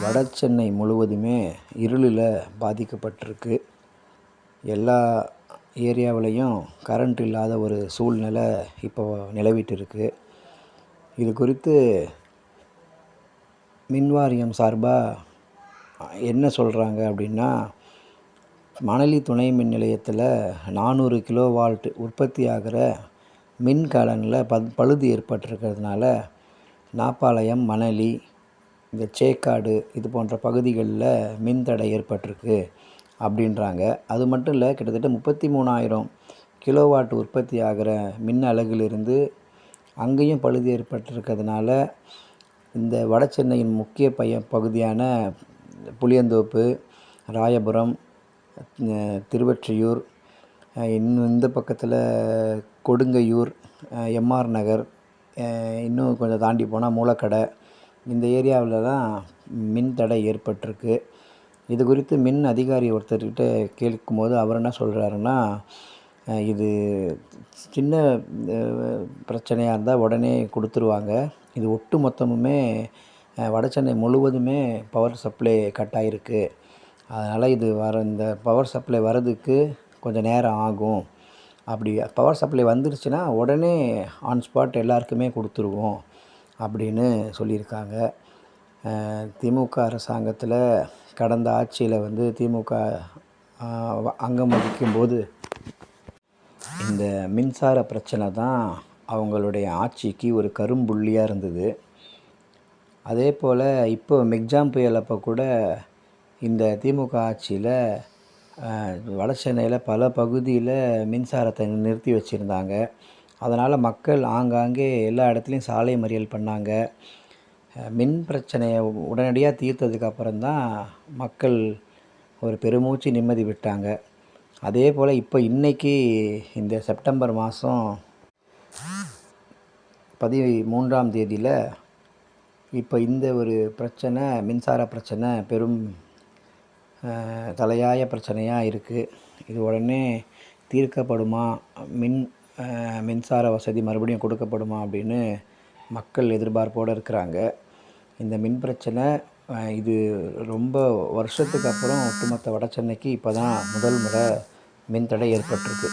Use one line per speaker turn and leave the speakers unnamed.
வட சென்னை முழுவதுமே இருளில் பாதிக்கப்பட்டிருக்கு. எல்லா ஏரியாவிலையும் கரண்ட் இல்லாத ஒரு சூழ்நிலை இப்போ நிலவிட்டு இருக்கு இது குறித்து மின் வாரியம் சார்பாக என்ன சொல்கிறாங்க அப்படின்னா மணலி துணை மின் நிலையத்தில் நானூறு கிலோ வால்ட் உற்பத்தி ஆகிற மின் கலனில் ப பழுது ஏற்பட்டிருக்கிறதுனால நாப்பாளையம் மணலி இந்த சேக்காடு இது போன்ற பகுதிகளில் மின் தடை ஏற்பட்டிருக்கு அப்படின்றாங்க. அது மட்டும் இல்லை கிட்டத்தட்ட முப்பத்தி மூணாயிரம் கிலோவாட் உற்பத்தி ஆகிற மின் அலகிலிருந்து அங்கேயும் பழுது ஏற்பட்டிருக்கிறதுனால இந்த வட சென்னையின் முக்கிய பைய பகுதியான புளியந்தோப்பு ராயபுரம் திருவொற்றியூர் இன்னும் இந்த பக்கத்தில் கொடுங்கையூர் எம்ஆர் நகர் இன்னும் கொஞ்சம் தாண்டி போனால் மூலக்கடை இந்த ஏரியாவில் தான் மின் தடை ஏற்பட்டிருக்கு. இது குறித்து மின் அதிகாரி ஒருத்தர்கிட்ட கேட்கும்போது அவர் என்ன சொல்கிறாருன்னா இது சின்ன பிரச்சனையாக இருந்தால் உடனே கொடுத்துருவாங்க. இது ஒட்டு மொத்தமுமே வட சென்னை முழுவதுமே பவர் சப்ளை கட் ஆகிருக்கு அதனால் இது வர இந்த பவர் சப்ளை வர்றதுக்கு கொஞ்சம் நேரம் ஆகும். அப்படி பவர் சப்ளை வந்துருச்சுன்னா உடனே ஆன் ஸ்பாட் எல்லாருக்குமே கொடுத்துருவோம். அப்படின்னு சொல்லியிருக்காங்க. திமுக அரசாங்கத்தில் கடந்த ஆட்சியில் வந்து திமுக அங்கம் வகிக்கும்போது இந்த மின்சார பிரச்சனை தான் அவங்களுடைய ஆட்சிக்கு ஒரு கரும்புள்ளியாக இருந்தது. அதே போல் இப்போ மெக்ஜாம் புயல் அப்போ கூட இந்த திமுக ஆட்சியில் வட சென்னையில் பல பகுதியில் மின்சாரத்தை நிறுத்தி வச்சுருந்தாங்க. அதனால் மக்கள் ஆங்காங்கே எல்லா இடத்துலையும் சாலை மறியல் பண்ணாங்க. மின் பிரச்சனையை உடனடியாக தீர்த்ததுக்கு அப்புறம்தான் மக்கள் ஒரு பெருமூச்சு நிம்மதி விட்டாங்க. அதே போல் இப்போ இன்றைக்கி இந்த செப்டம்பர் மாதம் பதி மூன்றாம் தேதியில் இப்போ இந்த ஒரு பிரச்சனை மின்சார பிரச்சனை பெரும் தலையாய பிரச்சனையாக இருக்குது இது உடனே தீர்க்கப்படுமா? மின் மின்சார வசதி மறுபடியும் கொடுக்கப்படுமா அப்படின்னு மக்கள் எதிர்பார்ப்போடு இருக்கிறாங்க. இந்த மின் பிரச்சனை இது ரொம்ப வருஷத்துக்கு அப்புறம் ஒட்டுமொத்த வட சென்னைக்கு இப்போ தான் முதல் முறை மின் தடை ஏற்பட்டிருக்கு.